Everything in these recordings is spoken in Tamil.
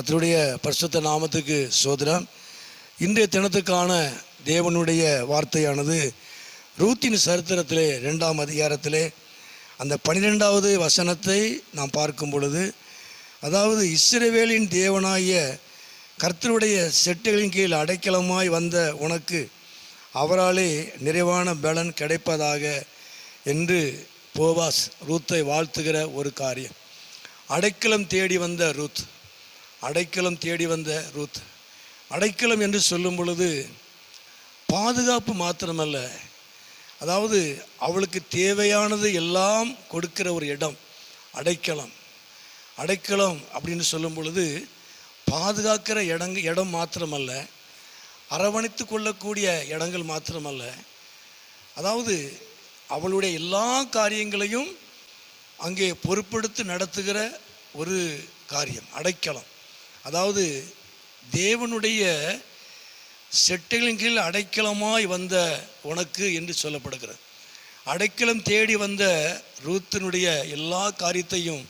கத்தருடைய பரிசுத்த நாமத்துக்கு சோதரம் இன்றைய தினத்துக்கான தேவனுடைய வார்த்தையானது ரூத்தின் சரித்திரத்திலே ரெண்டாம் அதிகாரத்திலே அந்த பனிரெண்டாவது வசனத்தை நாம் பார்க்கும் பொழுது அதாவது இஸ்ரவேலின் தேவனாகிய கர்த்தருடைய செட்டுகளின் கீழ் அடைக்கலமாய் வந்த உனக்கு அவராலே நிறைவான பலன் கிடைப்பதாக என்று போவாஸ் ரூத்தை வாழ்த்துகிற ஒரு காரியம். அடைக்கலம் தேடி வந்த ரூத். அடைக்கலம் தேடி வந்த ரூத். அடைக்கலம் என்று சொல்லும் பொழுது பாதுகாப்பு மாத்திரமல்ல. அதாவது அவளுக்கு தேவையானது எல்லாம் கொடுக்கிற ஒரு இடம் அடைக்கலம். அடைக்கலம் அப்படின்னு சொல்லும் பொழுது பாதுகாக்கிற இடங் இடம் மாத்திரமல்ல. அரவணைத்து கொள்ளக்கூடிய இடங்கள் மாத்திரமல்ல. அதாவது அவளுடைய எல்லா காரியங்களையும் அங்கே பொறுப்பெடுத்து நடத்துகிற ஒரு காரியம் அடைக்கலம். அதாவது தேவனுடைய செட்டைகளின் கீழ் அடைக்கலமாய் வந்த உனக்கு என்று சொல்லப்படுகிறது. அடைக்கலம் தேடி வந்த ரூத்தினுடைய எல்லா காரியத்தையும்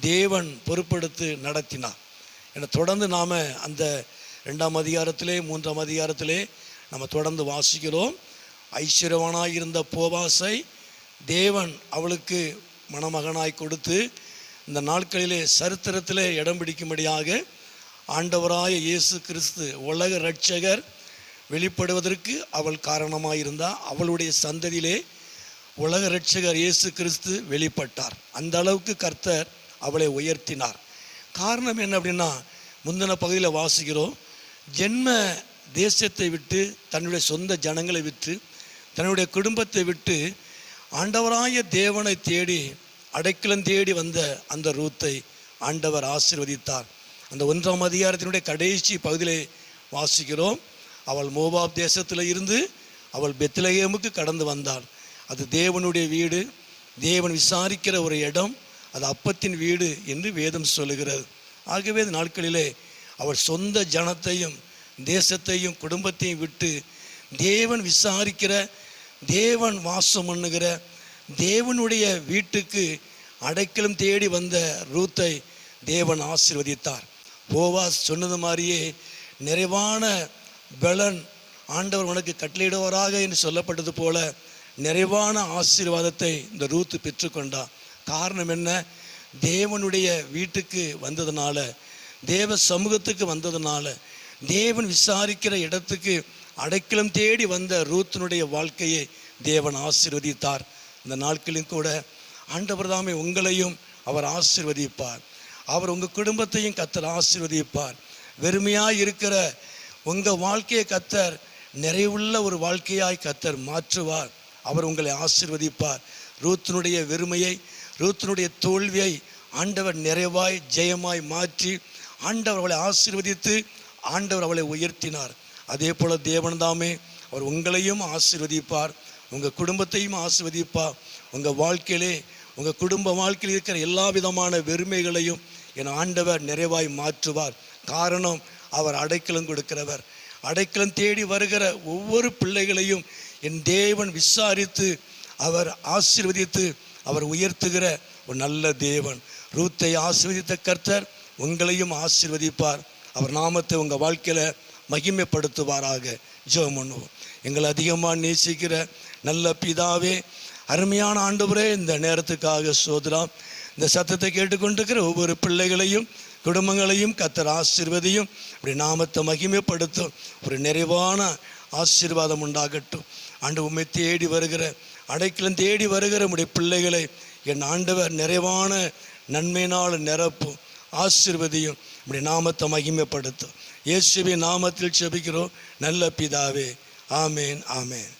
தேவன் பொறுப்படுத்து நடத்தினார். என தொடர்ந்து நாம் அந்த ரெண்டாம் அதிகாரத்திலே மூன்றாம் அதிகாரத்திலே நம்ம தொடர்ந்து வாசிக்கிறோம். ஐஸ்வர்யவனாய் இருந்த போவாசை தேவன் அவளுக்கு மணமகனாய் கொடுத்து இந்த நாட்களிலே சரித்திரத்திலே இடம் பிடிக்கும்படியாக ஆண்டவராய இயேசு கிறிஸ்து உலக இரட்சகர் வெளிப்படுவதற்கு அவள் காரணமாக இருந்தால் அவளுடைய சந்ததியிலே உலக இரட்சகர் இயேசு கிறிஸ்து வெளிப்பட்டார். அந்த அளவுக்கு கர்த்தர் அவளை உயர்த்தினார். காரணம் என்ன அப்படின்னா முந்தின பகுதியில் வாசிக்கிறோம் ஜென்ம தேசத்தை விட்டு தன்னுடைய சொந்த ஜனங்களை விட்டு தன்னுடைய குடும்பத்தை விட்டு ஆண்டவராய தேவனை தேடி அடைக்கலம் தேடி வந்த அந்த ரூத்தை ஆண்டவர் ஆசிர்வதித்தார். அந்த ஒன்றாம் அதிகாரத்தினுடைய கடைசி பகுதியிலே வாசிக்கிறோம். அவள் மோபாப் தேசத்தில் இருந்து அவள் பெத்லகேமுக்கு கடந்து வந்தாள். அது தேவனுடைய வீடு. தேவன் விசாரிக்கிற ஒரு இடம். அது அப்பத்தின் வீடு என்று வேதம் சொல்லுகிறது. ஆகவே நாட்களிலே அவள் சொந்த ஜனத்தையும் தேசத்தையும் குடும்பத்தையும் விட்டு தேவன் விசாரிக்கிற தேவன் வாசம் பண்ணுகிற தேவனுடைய வீட்டுக்கு அடைக்கலம் தேடி வந்த ரூத்தை தேவன் ஆசிர்வதித்தார். போவாஸ் சொன்னது மாதிரியே நிறைவான பலன் ஆண்டவர் உனக்கு கட்டளையிடுவாராக என்று சொல்லப்பட்டது போல நிறைவான ஆசீர்வாதத்தை இந்த ரூத்து பெற்றுக்கொண்டார். காரணம் என்ன? தேவனுடைய வீட்டுக்கு வந்ததுனால தேவ சமூகத்துக்கு வந்ததுனால தேவன் விசாரிக்கிற இடத்துக்கு அடைக்கலம் தேடி வந்த ரூத்தினுடைய வாழ்க்கையை தேவன் ஆசீர்வதித்தார். இந்த நாட்களிலும் கூட ஆண்டவர் தாமே உங்களையும் அவர் ஆசிர்வதிப்பார். அவர் உங்கள் குடும்பத்தையும் கத்தர் ஆசிர்வதிப்பார். வெறுமையாக இருக்கிற உங்கள் வாழ்க்கையை கத்தர் நிறைவுள்ள ஒரு வாழ்க்கையாய் கத்தர் மாற்றுவார். அவர் உங்களை ஆசிர்வதிப்பார். ரூத்தினுடைய வெறுமையை ரூத்தினுடைய தோல்வியை ஆண்டவர் நிறைவாய் ஜெயமாய் மாற்றி ஆண்டவர் அவளை ஆசிர்வதித்து ஆண்டவர் அவளை உயர்த்தினார். அதே போல் தேவன்தாமே அவர் உங்களையும் ஆசிர்வதிப்பார். உங்கள் குடும்பத்தையும் ஆசீர்வதிப்பார் உங்கள் வாழ்க்கையிலே உங்கள் குடும்ப வாழ்க்கையில் இருக்கிற எல்லா விதமான வெறுமைகளையும் என் ஆண்டவர் நிறைவாய் மாற்றுவார். காரணம் அவர் அடைக்கலம் கொடுக்கிறவர். அடைக்கலம் தேடி வருகிற ஒவ்வொரு பிள்ளைகளையும் என் தேவன் விசாரித்து அவர் ஆசீர்வதித்து அவர் உயர்த்துகிற ஒரு நல்ல தேவன். ரூத்தை ஆசீர்வதித்த கர்த்தர் உங்களையும் ஆசீர்வதிப்பார். அவர் நாமத்தை உங்கள் வாழ்க்கையில் மகிமைப்படுத்துவாராக ஜெபம் பண்ணுவோம். எங்களை அதிகமாக நேசிக்கிற நல்ல பிதாவே அருமையான ஆண்டவரே இந்த நேரத்துக்காக சோதலாம் இந்த சத்தத்தை கேட்டுக்கொண்டிருக்கிற ஒவ்வொரு பிள்ளைகளையும் குடும்பங்களையும் கத்தர் ஆசிர்வதையும் அப்படி நாமத்தை மகிமைப்படுத்தும். ஒரு நிறைவான ஆசீர்வாதம் உண்டாகட்டும். ஆண்டு உண்மை தேடி வருகிற அடைக்கலம் தேடி வருகிற உடைய பிள்ளைகளை என் ஆண்டவர் நிறைவான நன்மையினால் நிரப்பும் ஆசிர்வதியும். இப்படி நாமத்தை மகிமைப்படுத்தும். இயேசுவின் நாமத்தில் செபிக்கிறோம் நல்ல பிதாவே. ஆமேன் ஆமேன்.